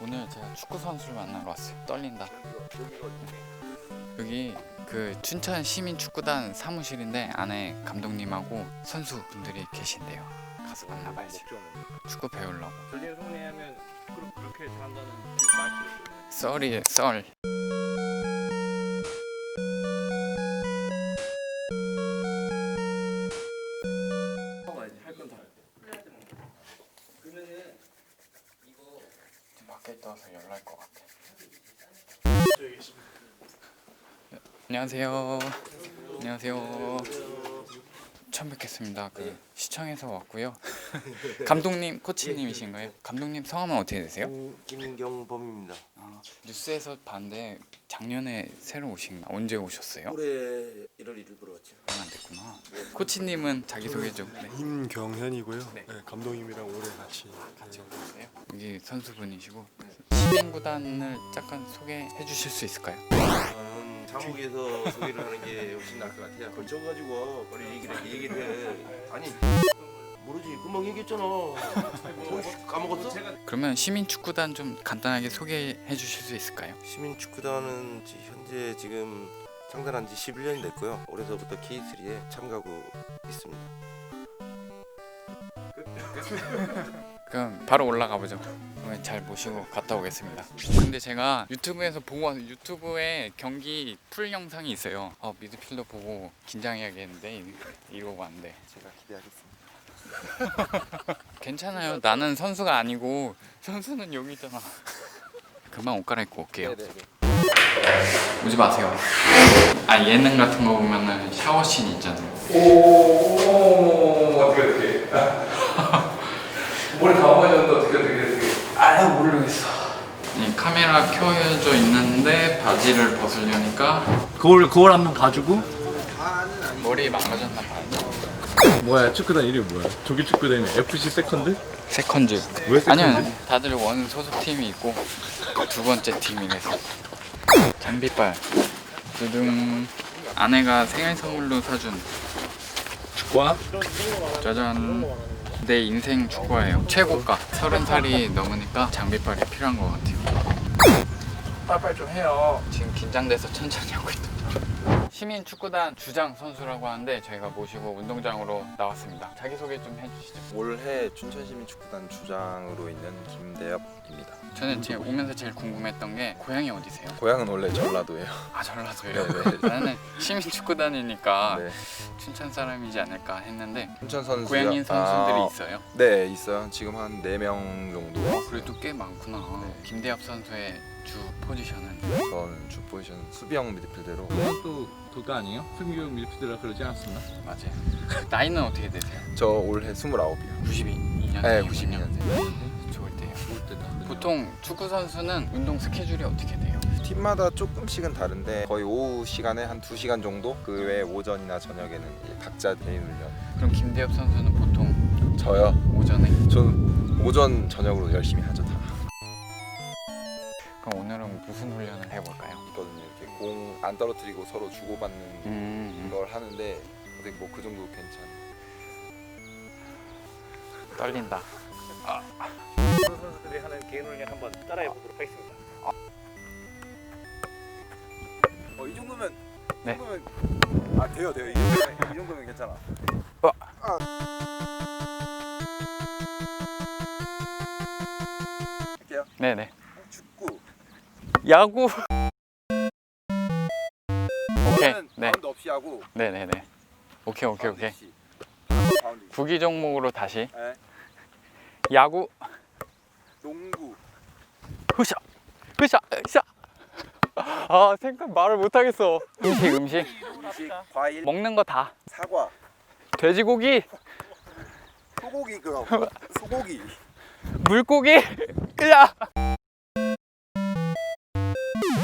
오늘 제가 축구 선수를 만나러 왔어요. 떨린다. 여기 그 춘천 시민 축구단 사무실인데 안에 감독님하고 선수분들이 계신데요. 가서 만나봐야지. 축구 배우려고. 졸린 속내하면 그렇- 그렇게 잘한다는 그 말씀. 썰이에요, 썰. 안녕하세요. 안녕하세요. 처음 뵙겠습니다. 그 시청에서 왔고요. 감독님, 코치님이신가요? 감독님 성함은 어떻게 되세요? 김경범입니다. 아, 뉴스에서 봤는데 작년에 새로 오신 언제 오셨어요? 올해 1월 1일부로 왔죠. 얼마 안 됐구나. 코치님은 자기 소개 좀. 네. 임경현이고요. 네. 네, 감독님이랑 올해 같이 같이 오셨어요? 여기 선수분이시고 시민구단을 잠깐 소개해 주실 수 있을까요? 저는 사무국에서 소개를 하는 게 훨씬 나을 것 같아요. 걸쳐 가지고 빨리 얘기를 얘기를 해. 아니 모르지 금방 얘기했잖아. 뭐 까먹었어? 그러면 시민축구단 좀 간단하게 소개해 주실 수 있을까요? 시민축구단은 지- 현재 지금 창단한 지 11년이 됐고요. 올해서부터 K3에 참가하고 있습니다. 그럼 바로 올라가 보죠. 잘 모시고 갔다 오겠습니다. 근데 제가 유튜브에서 보고 와서 유튜브에 경기 풀 영상이 있어요. 어, 미드필더 보고 긴장해야겠는데 이- 이러고 왔는데 제가 기대하겠습니다. 괜찮아요. 나는 선수가 아니고 선수는 여기 있잖아. 금방 옷 갈아입고 올게요. 네네네. 오지 마세요. 아 예능 같은 거 보면은 샤워씬 있잖아요. 오 어떻게 어떻게 머리 다 넘어졌는데 어떻게 어떻게 어떻게 아 모르겠어. 이 카메라 켜져 있는데 바지를 벗으려니까 거울 거울 한번 봐주고. 머리 망가졌나 봐요. 뭐야 축구단 이름이 뭐야 조기 축구단이 FC 세컨드? 세컨즈. 왜 세컨즈? 아니요, 다들 원 소속 팀이 있고 두 번째 팀이래서. 장비빨. 두둥. 아내가 생일 선물로 사준 축구화? 짜잔. 내 인생 축구예요. 최고가. 서른 살이 넘으니까 장비빨이 필요한 것 같아요. 빨빨 좀 해요. 지금 긴장돼서 천천히 하고 있다. 시민 축구단 주장 선수라고 하는데 저희가 모시고 운동장으로 나왔습니다. 자기 소개 좀 해주시죠. 올해 춘천시민 축구단 주장으로 있는 김대엽입니다. 저는 지금 오면서 제일 궁금했던 게 고향이 어디세요? 고향은 원래 전라도예요. 아 전라도예요. 네, 나는 시민 축구단이니까 네. 춘천 사람이지 않을까 했는데 춘천 선수 고향인 선수들이 아, 있어요. 네, 있어요. 지금 한 4명 정도. 어, 그래도 꽤 많구나. 네. 김대엽 선수의 주 포지션은 저는 주 포지션 수비형 미드필더로 그건 또 그거 아니에요? 승규형 밀피드라 그러지 않았었나? 맞아요. 나이는 어떻게 되세요? 저 올해 29이요. 92년. 네, 92년생. 좋을 때요. 올 때다 보통 축구 선수는 운동 스케줄이 어떻게 돼요? 팀마다 조금씩은 다른데 거의 오후 시간에 한 2시간 정도 그 외에 오전이나 저녁에는 이제 각자 개인 훈련. 그럼 김대엽 선수는 보통 저요. 오전에? 전 오전 저녁으로 열심히 하죠 다. 그럼 오늘은 무슨 훈련을 해볼까요? 있거든요. 이렇게 공 안 떨어뜨리고 서로 주고받는 음, 걸 하는데 어떻게 뭐그 정도 괜찮. 떨린다. 선수들이 하는 개인 훈련 한번 따라해 보도록 하겠습니다. 어, 이 정도면 네. 이 정도면 아 돼요 돼요 이 정도면, 이 정도면 괜찮아. 어. 할게요. 네네. 축구. 야구. 오케이. 저는 네. 바운드 없이 하고. 네네네. 오케이 오케이 바운드 오케이. 없이. 바운드 바운드. 구기 종목으로 다시 네. 야구. 농구. 흐샤. 흐샤. 흐샤. 아 생각 말을 못 하겠어. 음식 음식 음식, 과일, 먹는 거 다. 사과, 돼지고기, 소고기 그럼. 소고기. 물고기. 으야.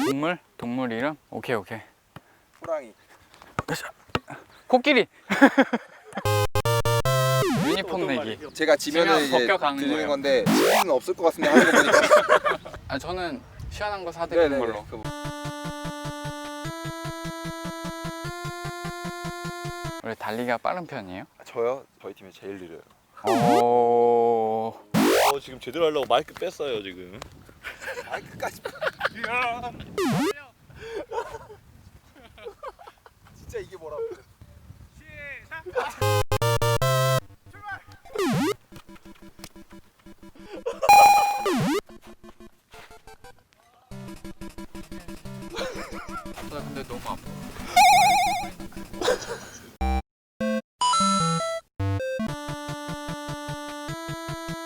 동물 동물 이름? 오케이 오케이. 호랑이. 코끼리. 유니폼 내기. 제가 지면은 지면 이제 벗겨가는 드리는 거예요. 건데 지는 없을 것 같은데 하는 거 보니까. 아 저는 시원한 거 사드리는 걸로. 그- 달리기가 빠른 편이에요? 저요? 저희 팀에 제일 느려요. 오. 어 지금 제대로 하려고 마이크 뺐어요 지금. 마이크까지.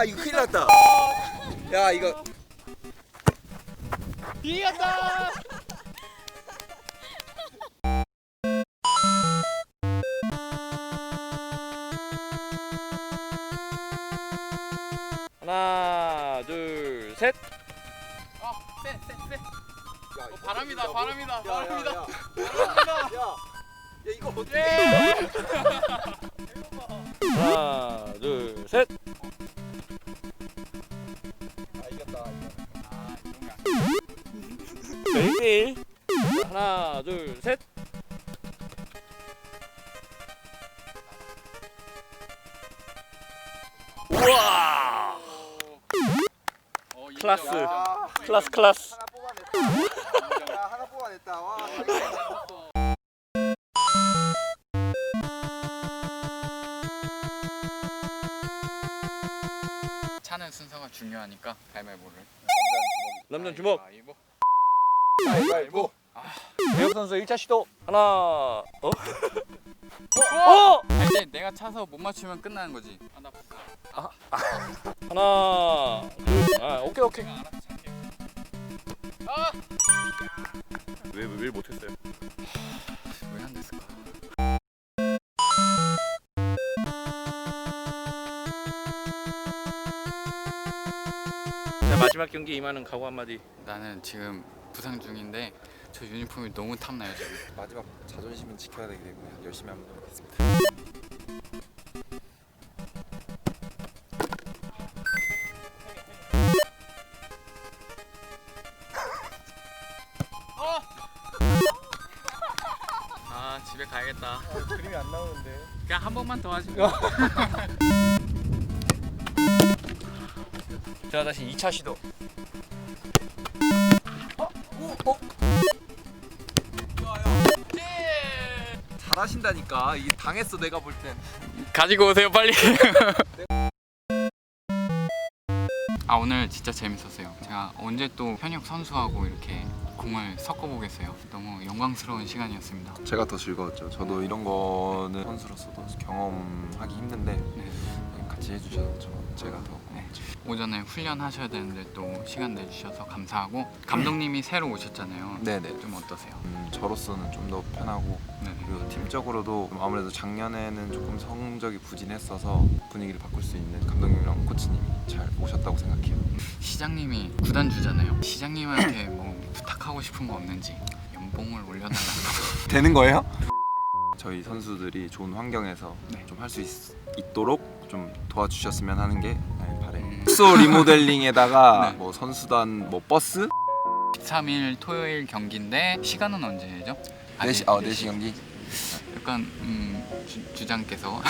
야, 이거 큰일 났다. 야, 이거 이겼다. 하나 둘 셋. 어, 쎄, 쎄, 쎄. 야, 어, 바람이다, 바람이다, 야, 바람이다. 야, 야. 야, 야, 이거 어떻게? 예. 클라스. 클라스 클라스. 하나 뽑아냈다. 야, 하나 뽑아냈다. 와, 차는 순서가 중요하니까 가위바위보를. 남자 주먹. 가위바위보. 가위바위보. 배혁 선수 1차 시도. 하나. 어? 어? 어? 아, 이제 내가 차서 못 맞추면 끝나는 거지. 아, 나 봤어. 하나. 둘. 아 오케이 오케이. 내가 알아서 찰게. 아! 왜왜 못했어요? 왜 안 됐을까? 자 마지막 경기 임하는 각오 한마디. 나는 지금 부상 중인데 저 유니폼이 너무 탐나요 지금. 마지막 자존심은 지켜야 되기 때문에 열심히 한번 해보겠습니다. 아 집에 가야겠다. 그림이 안 나오는데. 그냥 한 번만 더 하지. 자 다시 2차 시도. 잘하신다니까. 이게 당했어 내가 볼 땐. 가지고 오세요 빨리. 아 오늘 진짜 재밌었어요. 제가 언제 또 현역 선수하고 이렇게 공을 섞어보겠어요. 너무 영광스러운 시간이었습니다. 제가 더 즐거웠죠. 저도 이런 거는 선수로서도 경험하기 힘든데 네. 같이 해주셔서 저 제가 더 네. 오전에 훈련하셔야 되는데 또 시간 내주셔서 감사하고 감독님이 새로 오셨잖아요. 네네. 좀 어떠세요? 음, 저로서는 좀 더 편하고 네. 그리고 팀적으로도 좀 아무래도 작년에는 조금 성적이 부진했어서 분위기를 바꿀 수 있는 감독님이랑 코치님이 잘 오셨다고 생각해요. 시장님이 구단주잖아요. 시장님한테 뭐 부탁하고 싶은 거 없는지 연봉을 올려달라고. 되는 거예요? 저희 선수들이 좋은 환경에서 네. 좀 할 수 있도록 좀 도와주셨으면 하는 게 네, 바래요. 음. 숙소 리모델링에다가 네. 뭐 선수단 뭐 버스 13일 토요일 경기인데 시간은 언제죠? 아, 4시 네, 어네 4시 경기. 약간 음, 주, 주장께서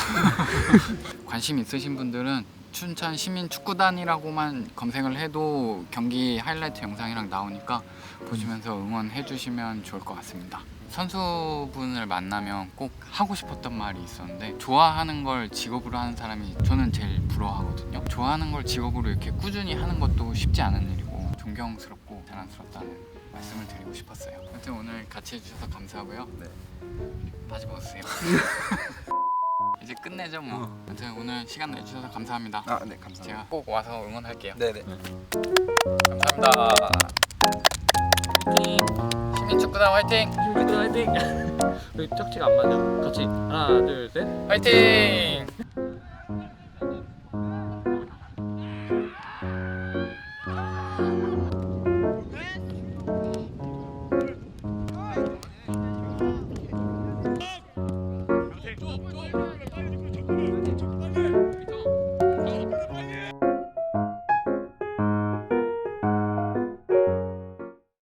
관심 있으신 분들은 춘천 시민 축구단이라고만 검색을 해도 경기 하이라이트 영상이랑 나오니까 보시면서 응원해 주시면 좋을 것 같습니다. 선수분을 만나면 꼭 하고 싶었던 말이 있었는데 좋아하는 걸 직업으로 하는 사람이 저는 제일 부러워하거든요. 좋아하는 걸 직업으로 이렇게 꾸준히 하는 것도 쉽지 않은 일이고 존경스럽고 자랑스럽다는 말씀을 드리고 싶었어요. 아무튼 오늘 같이 해주셔서 감사하고요. 네. 바지 벗으세요. 끝내죠 뭐. 아무튼 오늘 시간 내주셔서 감사합니다. 아, 네, 감사합니다. 제가 꼭 와서 응원할게요. 네, 네. 감사합니다. 화이팅! 시민축구단 화이팅! 친구들 화이팅! 여기 짝지가 안 맞아. 같이 하나 둘 셋. 화이팅!